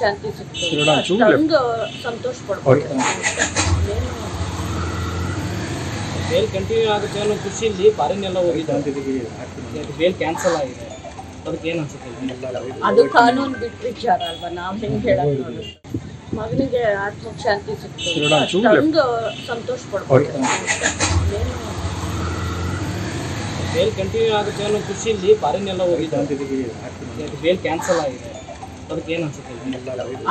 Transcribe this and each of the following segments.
ಶಾಂತಿ ಸಿಕ್ತು ಶಾಂತಿ ಚೂರ್ಲೆ. ಅಷ್ಟೊಂದು ಸಂತೋಷ ಪಡ್ಬೋದು bale continue ಆಗುತ್ತೆ ಅನ್ನೋ ಖುಷಿಯಲ್ಲಿ ಫಾರಿನ್ ಎಲ್ಲ ಹೋಗಿದ್ದಾರೆ ಬೇಲ್ ಕ್ಯಾನ್ಸಲ್ ಆಗಿದೆ. ಅದಕ್ಕೆ ಏನು ಅನ್ಸುತ್ತೆ? ಅದು ಕಾನೂನು ಬಿಟ್ಟು ವಿಚಾರ ಅಲ್ವಾ? ನಾವ್ ಹೆಂಗ್ ಹೇಳಕ್ ನೋಡು ಮಗನಿಗೆ ಆತ್ಮಕ್ ಶಾಂತಿ ಸಿಕ್ತು ಚೂರ್ಲೆ. ಅಷ್ಟೊಂದು ಸಂತೋಷ ಪಡ್ಬೋದು ಬೇಲ್ ಕಂಟಿನ್ಯೂ ಆಗುತ್ತೆ ಅನ್ನೋ ಖುಷಿಯಲ್ಲಿ ಫಾರಿನ್ ಎಲ್ಲ ಹೋಗಿದ್ದಾರೆ ಬೇಲ್ ಕ್ಯಾನ್ಸಲ್ ಆಗಿದೆ. ಅದಕ್ಕೆ ಏನು ಅನ್ಸುತ್ತೆ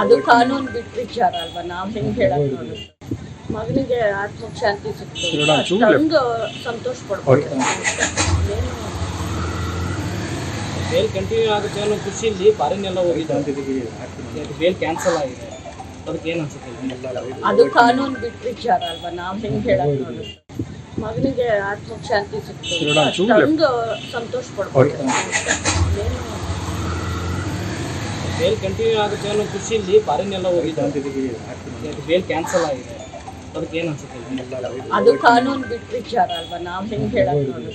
ಅದು ಕಾನೂನು ಬಿಟ್ಟು ವಿಚಾರ ಅಲ್ವಾ? ನಾವು ಹೆಂಗ್ ಹೇಳಕ್ ನೋಡು. ಮಗನಿಗೆ ಆತ್ಮಕ್ ಶಾಂತಿ ಸಿಕ್ತು. ಸಂತೋಷ ಪಡ್ಬೋದು ಬೇಲ್ ಕಂಟಿನ್ಯೂ ಆಗುತ್ತೆ ಅನ್ನೋ ಖುಷಿಯಲ್ಲಿ ಫಾರಿನ್ ಎಲ್ಲ ಹೋಗಿದ್ದಾರೆ ಬೇಲ್ ಕ್ಯಾನ್ಸಲ್ ಆಗಿದೆ. ಅದಕ್ಕೆ ಏನು ಅನ್ಸುತ್ತೆ ಅದು ಕಾನೂನು ಬಿಟ್ಟು ವಿಚಾರ ಅಲ್ವಾ? ನಾವು ಹೆಂಗ್ ಹೇಳಕ್ ನೋಡು. ಮಗನಿಗೆ ಆತ್ಮಕ್ ಶಾಂತಿ ಸಿಕ್ತು ಸಂತೋಷ ಪಡ್ಬೋದು ಏನು ಬೇಲ್ ಕಂಟಿನ್ಯೂ ಆಗುತ್ತೆ ಅನ್ನೋ ಖುಷಿಯಲ್ಲಿ ಫಾರಿನ್ ಎಲ್ಲ ಹೋಗಿದ್ದಾರೆ ಬೇಲ್ ಕ್ಯಾನ್ಸಲ್ ಆಗಿದೆ. ಅದಕ್ಕೆ ಏನು ಅನ್ಸುತ್ತೆ? ಅದು ಕಾನೂನು ಬಿಟ್ಟು ವಿಚಾರ ಅಲ್ವಾ? ನಾವು ಹೆಂಗೆ ನೋಡು